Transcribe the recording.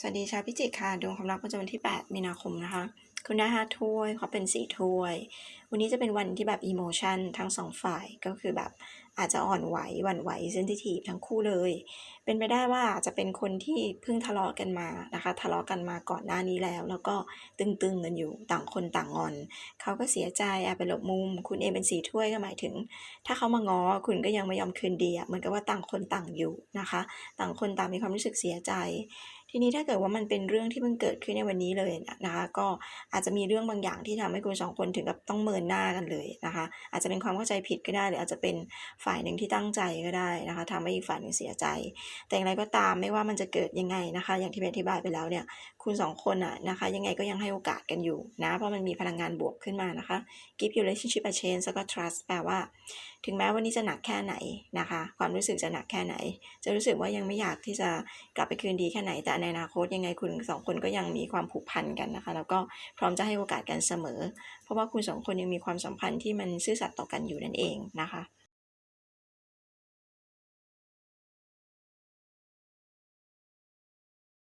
สวัสดีชาวพิจิกค่ะดวงความรักประจำวันที่ 8 มีนาคมนะคะ คุณได้ห้าถ้วยเขาเป็นสี่ถ้วย วันนี้จะเป็นวันที่แบบอิโมชันทั้งสองฝ่ายก็คือแบบอาจจะอ่อนไหวหวั่นไหวเซนซิทีฟทั้งคู่เลย เป็นไปได้ว่าอาจจะเป็นคนที่เพิ่งทะเลาะกันมานะคะ ทะเลาะกันมาก่อนหน้านี้แล้ว แล้วก็ตึงๆกันอยู่ต่างคนต่างงอน เขาก็เสียใจอบไปหลบมุม คุณเอเป็นสีถ้วยก็หมายถึง ถ้าเขามาง้อคุณก็ยังไม่ยอมคืนดีอะเหมือนกับว่าต่างคนต่างอยู่นะคะ ต่างคนต่างมีความรู้สึกเสียใจ ทีนี้ถ้าเกิดว่ามันเป็นเรื่องที่เพิ่งเกิดขึ้นในวันนี้เลยนะคะ ก็อาจจะมีเรื่องบางอย่างที่ทำให้คุณสองคนถึงกับต้องเมินหน้ากันเลยนะคะ อาจจะเป็นความเข้าใจผิดก็ได้ หรืออาจจะเป็นฝ่ายหนึ่งที่ตั้งใจก็ได้นะคะทำให้อีกฝ่ายหนึ่งเสียใจ แต่อย่างไรก็ตามไม่ว่ามันจะเกิดยังไงนะคะ อย่างที่เบนอธิบายไปแล้วเนี่ย คุณสองคนอะนะคะ ยังไงก็ยังให้โอกาสกันอยู่นะ เพราะมันมีพลังงานบวกขึ้นมานะคะ give your relationship a chance แล้วก็ trust แปลว่า ถึงแม้วันนี้จะหนักแค่ไหนนะคะ ความรู้สึกจะหนักแค่ไหน จะรู้สึกว่ายังไม่อยากที่จะกลับไปคืนดีแค่ไหน แต่ในอนาคตยังไงคุณสองคนก็ยังมีความผูกพันกันนะคะ แล้วก็พร้อมจะให้โอกาสกันเสมอ เพราะว่าคุณสองคนยังมีความสัมพันธ์ที่มันซื่อสัตย์ต่อกันอยู่นั่นเองนะคะ